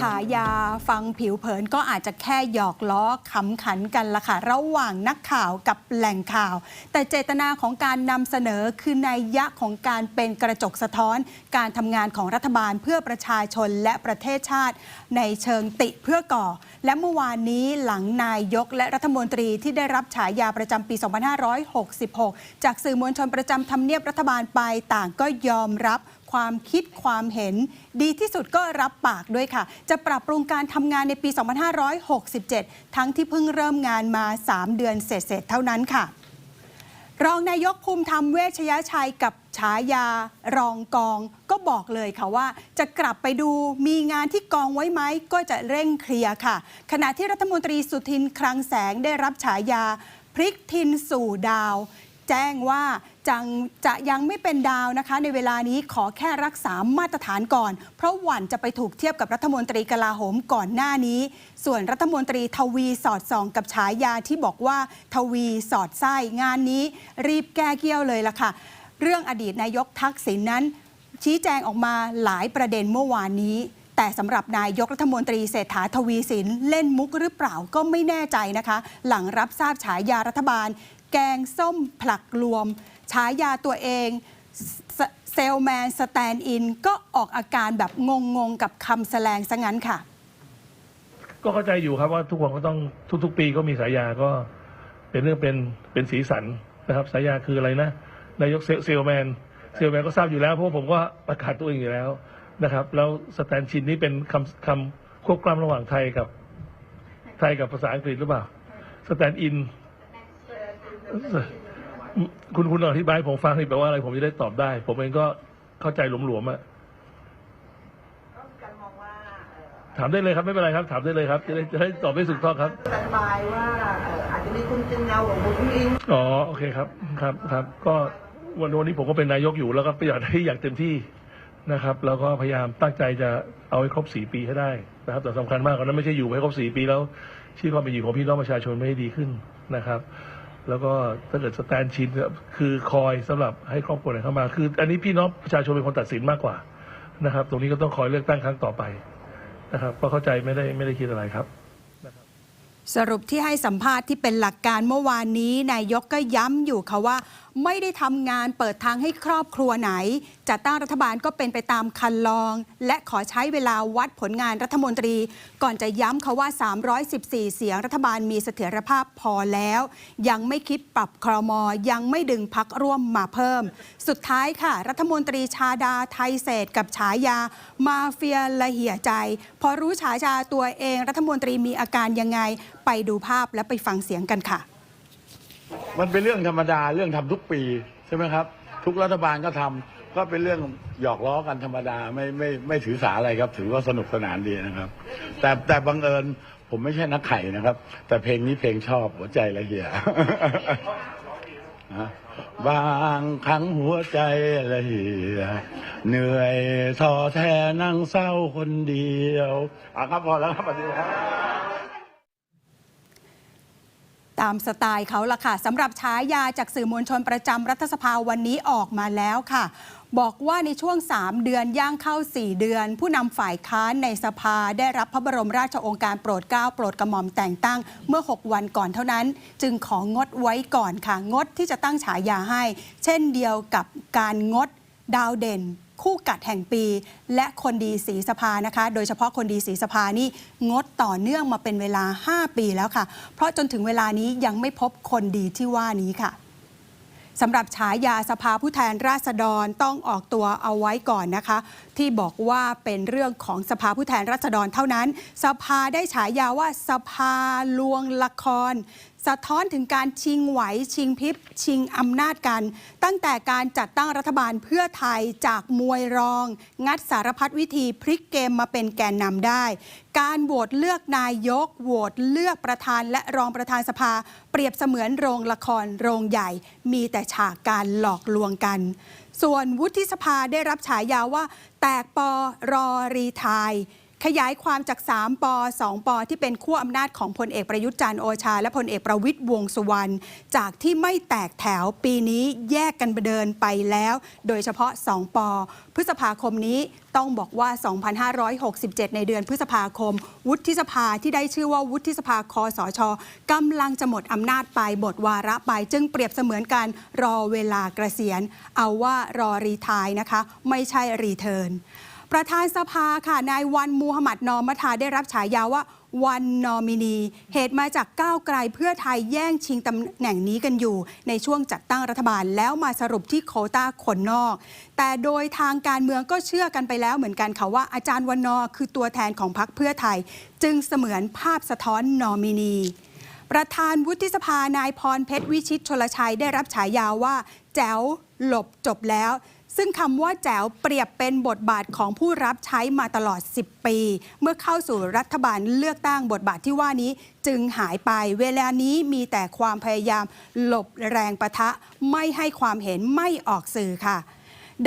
ฉายาฟังผิวเผินก็อาจจะแค่หยอกล้อขำขันกันละค่ะ ระหว่างนักข่าวกับแหล่งข่าว แต่เจตนาของการนำเสนอคือในยยะของการเป็นกระจกสะท้อน การทำงานของรัฐบาลเพื่อประชาชนและประเทศชาติ ในเชิงติเพื่อก่อ และเมื่อวานนี้หลังนายกและรัฐมนตรีที่ได้รับฉายาประจำปี 2566 จากสื่อมวลชนประจำทำเนียบรัฐบาลไปต่างก็ยอมรับ ความคิดความเห็น ดีที่สุดก็รับปากด้วยค่ะ จะปรับปรุงการทำงานในปี 2567 ทั้งที่เพิ่งเริ่มงานมา 3 เดือนเสร็จๆเท่านั้นค่ะรองนายกภูมิธรรมเวชยชัยกับฉายารองกองก็บอกเลยค่ะว่า จะกลับไปดูมีงานที่กองไว้ไหมก็จะเร่งเคลียร์ค่ะ ขณะที่รัฐมนตรีสุทินคลังแสงได้รับฉายา พริกทินสู่ดาว แจ้งว่า จังจะยังไม่เป็นดาวนะคะ ในเวลานี้ขอแค่รักษามาตรฐานก่อน เพราะหวั่นจะไปถูกเทียบกับรัฐมนตรีกลาโหมก่อนหน้านี้ ส่วนรัฐมนตรีทวีสอดส่อง กับฉายาที่บอกว่าทวีสอดไส้งานนี้ รีบแก้เกี้ยวเลยล่ะค่ะ เรื่องอดีตนายกทักษิณนั้น ชี้แจงออกมาหลายประเด็นเมื่อวานนี้แต่สำหรับนายกรัฐมนตรีเศรษฐาทวีสินเล่นมุกหรือเปล่าก็ไม่แน่ใจนะคะ หลังรับทราบฉายารัฐบาล แกงส้มผลักรวม ฉายาตัวเองเซเซลแมนสแตนด์อินก็ออกอาการแบบงงๆ กับคำแสลงซะงั้นค่ะ ก็เข้าใจอยู่ครับว่าทุกคนก็ต้องทุก ๆ ปีก็มีสายาก็เป็นเรื่องเป็นเป็นสีสันนะครับ สายาคืออะไรนะนายกเซเซลแมนเซลแมนก็ทราบอยู่แล้ว เพราะว่าผมก็ประกาศตัวเองอยู่แล้วนะครับ แล้วสแตนชินนี่เป็นคำคำควบกล้ำระหว่างไทยกับไทยกับภาษาอังกฤษหรือเปล่าสแตนอิน คุณคุณอธิบายให้ผมฟังนี่แปลว่าอะไรผมจะได้ตอบได้ ผมเองก็เข้าใจหลวมๆอะก็การมองว่าเอ่อถามได้เลยครับไม่เป็นไรครับ ถามได้เลยครับ จะได้จะได้ตอบได้ถูกต้องครับ สแตนบายว่าเอ่ออาจจะมีคุณจึงเงาของคุณอิง อ๋อโอเคครับครับครับ ก็วันวันนี้ผมก็เป็นนายกอยู่แล้วก็อยากให้อยากเต็มที่นะครับ แล้วก็พยายามตั้งใจจะเอาให้ครบสี่ปีให้ได้นะครับแต่สำคัญมากกว่านั้นไม่ใช่อยู่ให้ครบสี่ปีแล้วชีวิตความเป็นอยู่ของพี่น้องประชาชนไม่ให้ดีขึ้นนะครับ แล้วก็ถ้าเกิดสแตนชินคือคอยสำหรับให้ครอบครัวไหนเข้ามา คือ อันนี้พี่น้องประชาชนเป็นคนตัดสินมากกว่านะครับ ตรงนี้ก็ต้องคอยเลือกตั้งครั้งต่อไปนะครับก็เข้าใจไม่ได้ไม่ได้คิดอะไรครับสรุปที่ให้สัมภาษณ์ที่เป็นหลักการเมื่อวานนี้นายกก็ย้ำอยู่ค่ะว่าไม่ได้ทำงานเปิดทางให้ครอบครัวไหน จัดตั้งรัฐบาลก็เป็นไปตามคันลอง และขอใช้เวลาวัดผลงานรัฐมนตรี ก่อนจะย้ำเขาว่า 314 เสียงรัฐบาลมีเสถียรภาพพอแล้ว ยังไม่คิดปรับครมยังไม่ดึงพักร่วมมาเพิ่ม สุดท้ายค่ะ รัฐมนตรีชาดาไทยเศษกับฉายา มาเฟียละเหี่ยใจ พอรู้ฉายาตัวเองรัฐมนตรีมีอาการยังไง ไปดูภาพและไปฟังเสียงกันค่ะ มันเป็นเรื่องธรรมดาเรื่องทำทุกปีใช่ไหมครับ ทุกรัฐบาลก็ทำก็เป็นเรื่องหยอกล้อกันธรรมดาไม่ไม่ไม่ถือสาอะไรครับ ถือว่าสนุกสนานดีนะครับ แต่แต่บังเอิญผมไม่ใช่นักไข่นะครับ แต่เพลงนี้เพลงชอบหัวใจละเหี่ยบางครั้งหัวใจละเหี่ยเหนื่อยท้อแท้นั่งเศร้าคนเดียวอะครับพอแล้วครับสวัสดีครับ ตามสไตล์เขาละค่ะสำหรับฉายาจากสื่อมวลชนประจำรัฐสภาวันนี้ออกมาแล้วค่ะ บอกว่าในช่วง 3 เดือนย่างเข้า 4 เดือน ผู้นำฝ่ายค้านในสภาได้รับพระบรมราชโองการโปรดเกล้าโปรดกระหม่อมแต่งตั้งเมื่อ 6 วันก่อนเท่านั้น จึงของงดไว้ก่อนค่ะ งดที่จะตั้งฉายาให้ เช่นเดียวกับการงดดาวเด่น คู่กัดแห่งปี และคนดีสีสภานะคะ โดยเฉพาะคนดีสีสภานี่งดต่อเนื่องมาเป็นเวลา 5 ปีแล้วค่ะ เพราะจนถึงเวลานี้ยังไม่พบคนดีที่ว่านี้ค่ะสำหรับฉายาสภาผู้แทนราษฎรต้องออกตัวเอาไว้ก่อนนะคะ ที่บอกว่าเป็นเรื่องของสภาผู้แทนราษฎรเท่านั้น สภาได้ฉายาว่าสภาลวงละคร สะท้อนถึงการชิงไหว ชิงพริบ ชิงอำนาจกัน ตั้งแต่การจัดตั้งรัฐบาลเพื่อไทยจากมวยรอง งัดสารพัดวิธีพลิกเกมมาเป็นแกนนำได้ การโหวตเลือกนายกโหวตเลือกประธานและรองประธานสภา เปรียบเสมือนโรงละครโรงใหญ่ มีแต่ฉากการหลอกลวงกัน ส่วนวุฒิสภาได้รับฉายาว่า แตกปอรอรีไทาย ขยายความจาก 3 ป 2 ป ที่เป็นขั้วอำนาจของพลเอกประยุทธ์จันทร์โอชา และพลเอกประวิตยวงสุวรรณจากที่ไม่แตกแถวปีนี้แยกกันเดินไปแล้ว โดยเฉพาะ 2 ป พฤษภาคมนี้ต้องบอกว่า 2567 ในเดือนพฤษภาคม วุฒิสภาที่ได้ชื่อว่าวุฒิสภาคอสชกำลังจะหมดอำนาจไปบทวาระไป จึงเปรียบเสมือนการรอเวลากเกษียณ เอาว่ารอรีทายนะคะ ไม่ใช่รีเทิร์น ประธานสภาค่ะนายวันมูฮัมหมัดนอมทาได้รับฉายาว่าวันนอมินี เหตุมาจากก้าวไกลเพื่อไทยแย่งชิงตำแหน่งนี้กันอยู่ ในช่วงจัดตั้งรัฐบาลแล้วมาสรุปที่โคต้าคนนอก แต่โดยทางการเมืองก็เชื่อกันไปแล้วเหมือนกันค่ะว่าอาจารย์วันนอคือตัวแทนของพรรคเพื่อไทย จึงเสมือนภาพสะท้อนนอมินี ประธานวุฒิสภานายพรเพชรวิชิตชลชัยได้รับฉายาว่า แจ๋วหลบจบแล้ว ซึ่งคำว่าแจ๋วเปรียบเป็นบทบาทของผู้รับใช้มาตลอด 10 ปี เมื่อเข้าสู่รัฐบาลเลือกตั้งบทบาทที่ว่านี้จึงหายไป เวลานี้มีแต่ความพยายามหลบแรงประทะ ไม่ให้ความเห็นไม่ออกสื่อค่ะ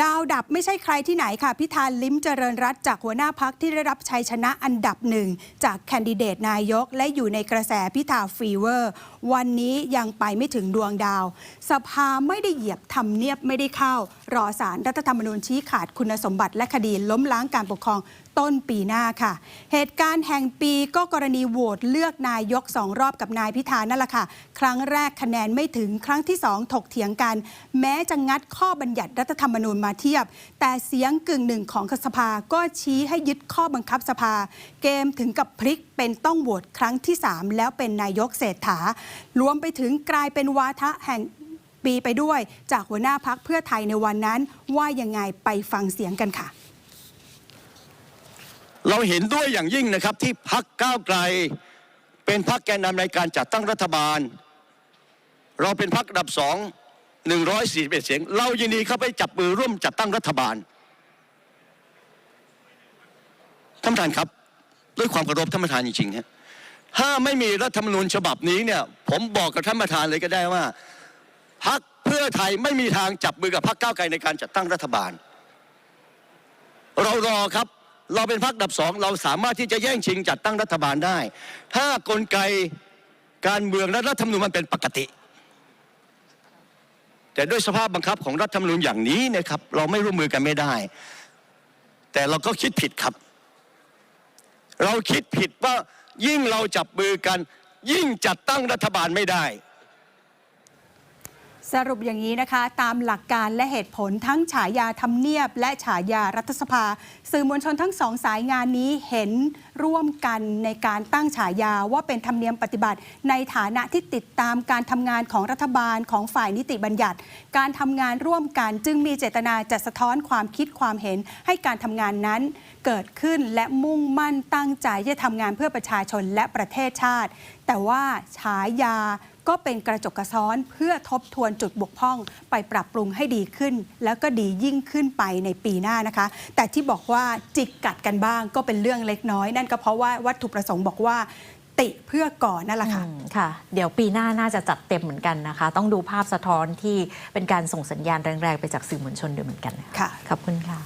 ดาวดับไม่ใช่ใครที่ไหนค่ะ พิธาลิ้มเจริญรัตจากหัวหน้าพักที่ได้รับชัยชนะอันดับหนึ่ง จากแคนดิเดตนายก และอยู่ในกระแสพิธาฟีเวอร์ วันนี้ยังไปไม่ถึงดวงดาว สภาไม่ได้เหยียบทำเนียบไม่ได้เข้า รอสารรัฐธรรมนูญชี้ขาดคุณสมบัติและคดีล้มล้างการปกครอง ต้นปีหน้าค่ะ เหตุการณ์แห่งปีก็กรณีโหวตเลือกนายกสองรอบกับนายพิธานั่นแหละค่ะ ครั้งแรกคะแนนไม่ถึงครั้งที่สองถกเถียงกัน แม้จะงัดข้อบัญญัติรัฐธรรมนูญมาเทียบ แต่เสียงกึ่งหนึ่งของสภาก็ชี้ให้ยึดข้อบังคับสภา เกมถึงกับพลิกเป็นต้องโหวตครั้งที่ 3 แล้วเป็นนายกเศรษฐารวมไปถึงกลายเป็นวาทะแห่งปีไปด้วย จากหัวหน้าพักเพื่อไทยในวันนั้น ว่ายังไงไปฟังเสียงกันค่ะ เราเห็นด้วยอย่างยิ่งนะครับที่พักก้าวไกล เป็นพักแกนนำในการจัดตั้งรัฐบาล เราเป็นพักอันดับสอง141เสียง เรายินดีเข้าไปจับมือร่วมจัดตั้งรัฐบาลท่านประธานครับ ด้วยความเคารพท่านประธานจริงๆฮะถ้าไม่มีรัฐธรรมนูญฉบับนี้เนี่ย ผมบอกกับท่านประธานเลยก็ได้ว่าพักเพื่อไทยไม่มีทางจับมือกับพักก้าวไกลในการจัดตั้งรัฐบาล เรารอครับ เราเป็นพรรคอันดับสองเราสามารถที่จะแย่งชิงจัดตั้งรัฐบาลได้ ถ้ากลไกการเมืองและรัฐธรรมนูญมันเป็นปกติ แต่ด้วยสภาพบังคับของรัฐธรรมนูญอย่างนี้นะครับ เราไม่ร่วมมือกันไม่ได้ แต่เราก็คิดผิดครับ เราคิดผิดว่ายิ่งเราจับมือกัน ยิ่งจัดตั้งรัฐบาลไม่ได้ สรุปอย่างนี้นะคะ ตามหลักการและเหตุผลทั้งฉายาทำเนียบ และฉายารัฐสภา สื่อมวลชนทั้งสองสายงานนี้เห็นร่วมกันในการตั้งฉายาว่าเป็นธรรมเนียมปฏิบัติ ในฐานะที่ติดตามการทำงานของรัฐบาลของฝ่ายนิติบัญญัติ การทำงานร่วมกันจึงมีเจตนาจะสะท้อนความคิดความเห็นให้การทำงานนั้น เกิดขึ้นและมุ่งมั่นตั้งใจจะทำงานเพื่อประชาชนและประเทศชาติ แต่ว่าฉายา ก็เป็นกระจกกระซ้อนเพื่อทบทวนจุดบกพร่อง ไปปรับปรุงให้ดีขึ้น แล้วก็ดียิ่งขึ้นไปในปีหน้านะคะ แต่ที่บอกว่าจิกกัดกันบ้างก็เป็นเรื่องเล็กน้อย นั่นก็เพราะว่าวัตถุประสงค์บอกว่าติเพื่อก่อนนั่นแหละค่ะอืมค่ะ เดี๋ยวปีหน้าน่าจะจัดเต็มเหมือนกันนะคะ ต้องดูภาพสะท้อนที่เป็นการส่งสัญญาณแรงๆ ไปจากสื่อมวลชนด้วยเหมือนกันนะคะค่ะขอบคุณค่ะ